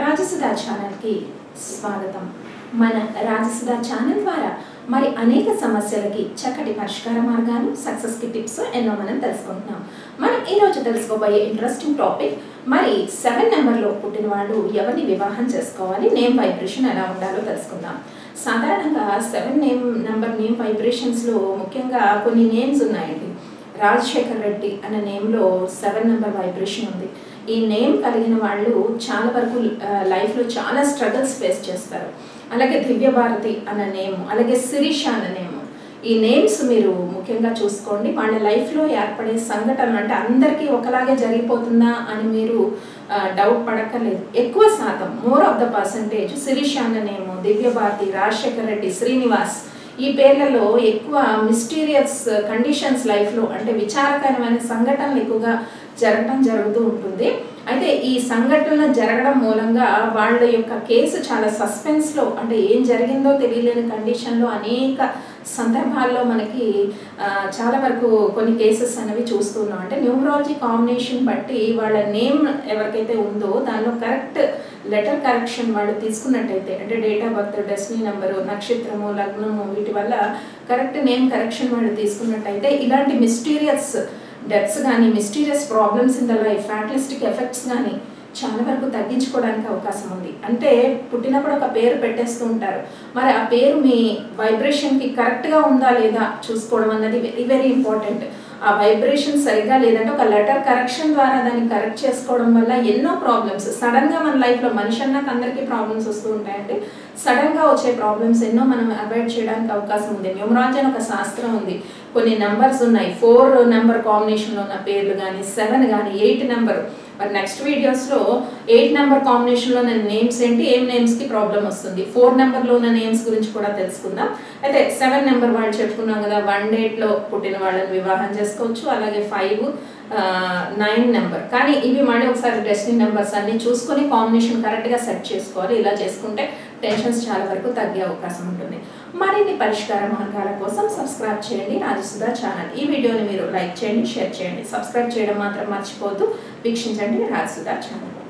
రాజసుధా ఛానల్కి స్వాగతం. మన రాజసుధా ఛానల్ ద్వారా మరి అనేక సమస్యలకి చక్కటి పరిష్కార మార్గాలు సక్సెస్కి టిప్స్ ఎన్నో మనం తెలుసుకుంటున్నాం. మనం ఈరోజు తెలుసుకోబోయే ఇంట్రెస్టింగ్ టాపిక్ మరి సెవెన్ నెంబర్లో పుట్టిన వాళ్ళు ఎవరిని వివాహం చేసుకోవాలి నేమ్ వైబ్రేషన్ ఎలా ఉండాలో తెలుసుకుందాం. సాధారణంగా సెవెన్ నేమ్ నెంబర్ నేమ్ వైబ్రేషన్స్లో ముఖ్యంగా కొన్ని నేమ్స్ ఉన్నాయండి. రాజశేఖర్ రెడ్డి అనే నేమ్లో సెవెన్ నెంబర్ వైబ్రేషన్ ఉంది. ఈ నేమ్ కలిగిన వాళ్ళు చాలా వరకు లైఫ్లో చాలా స్ట్రగుల్స్ ఫేస్ చేస్తారు. అలాగే దివ్య భారతి అన్న నేమ్ అలాగే శిరీష అన్న నేమ్ ఈ నేమ్స్ మీరు ముఖ్యంగా చూసుకోండి. వాళ్ళ లైఫ్లో ఏర్పడే సంఘటనలు అంటే అందరికీ ఒకలాగే జరిగిపోతుందా అని మీరు డౌట్ పడక్కర్లేదు. ఎక్కువ శాతం more of the percentage Sirisha అన్న నేమ్ దివ్య భారతి రాజశేఖర్ రెడ్డి శ్రీనివాస్ ఈ పేర్లలో ఎక్కువ మిస్టీరియస్ కండిషన్స్ లైఫ్లో అంటే విచారకరమైన సంఘటనలు ఎక్కువగా జరగడం జరుగుతూ ఉంటుంది. అయితే ఈ సంఘటనలు జరగడం మూలంగా వాళ్ళ యొక్క కేసు చాలా సస్పెన్స్లో అంటే ఏం జరిగిందో తెలియలేని కండిషన్లో అనేక సందర్భాల్లో మనకి చాలా వరకు కొన్ని కేసెస్ అనేవి చూస్తున్నాం అంటే న్యూమరాలజీ కాంబినేషన్ బట్టి వాళ్ళ నేమ్ ఎవరికైతే ఉందో దానిలో కరెక్ట్ లెటర్ కరెక్షన్ వాళ్ళు తీసుకున్నట్టయితే అంటే date of birth destiny number నక్షత్రము లగ్నము వీటి వల్ల కరెక్ట్ నేమ్ కరెక్షన్ వాళ్ళు తీసుకున్నట్టయితే ఇలాంటి మిస్టీరియస్ డెత్స్ కానీ mysterious problems in the life fatalistic effects కానీ చాలా వరకు తగ్గించుకోవడానికి అవకాశం ఉంది. అంటే పుట్టినప్పుడు ఒక పేరు పెట్టేస్తూ ఉంటారు. మరి ఆ పేరు మీ వైబ్రేషన్కి కరెక్ట్గా ఉందా లేదా చూసుకోవడం అన్నది వెరీ వెరీ ఇంపార్టెంట్. ఆ వైబ్రేషన్ సరిగా లేదంటే ఒక లెటర్ కరెక్షన్ ద్వారా దాన్ని కరెక్ట్ చేసుకోవడం వల్ల ఎన్నో ప్రాబ్లమ్స్ సడన్గా మన లైఫ్లో మనిషి అన్నాక అందరికీ ప్రాబ్లమ్స్ వస్తూ ఉంటాయంటే సడన్గా వచ్చే ప్రాబ్లమ్స్ ఎన్నో మనం అవాయిడ్ చేయడానికి అవకాశం ఉంది. న్యూమరాలజీ అని ఒక శాస్త్రం ఉంది. కొన్ని నెంబర్స్ ఉన్నాయి. ఫోర్ నెంబర్ కాంబినేషన్లో ఉన్న పేర్లు కానీ సెవెన్ కానీ ఎయిట్ నెంబర్ మరి నెక్స్ట్ వీడియోస్లో ఎయిట్ నెంబర్ కాంబినేషన్లో ఉన్న నేమ్స్ ఏంటి ఏం నేమ్స్కి ప్రాబ్లం వస్తుంది? ఫోర్ నెంబర్లో ఉన్న నేమ్స్ గురించి కూడా తెలుసుకుందాం. అయితే సెవెన్ నెంబర్ వాళ్ళు చెప్పుకున్నాం కదా వన్ డేట్లో పుట్టిన వాళ్ళని వివాహం చేసుకోవచ్చు అలాగే ఫైవ్ నైన్ నెంబర్ కానీ ఇవి మళ్ళీ ఒకసారి డెస్టినీ నెంబర్స్ అన్ని చూసుకొని కాంబినేషన్ కరెక్ట్గా సెట్ చేసుకోవాలి. ఇలా చేసుకుంటే టెన్షన్స్ చాలా వరకు తగ్గే అవకాశం ఉంటుంది. మరిన్ని పరిష్కార మార్గాల కోసం సబ్స్క్రైబ్ చేయండి. రాజసుధా ఛానల్ ఈ వీడియోని మీరు లైక్ చేయండి షేర్ చేయండి. సబ్స్క్రైబ్ చేయడం మాత్రం మర్చిపోతూ వీక్షించండి రాజసుధా ఛానల్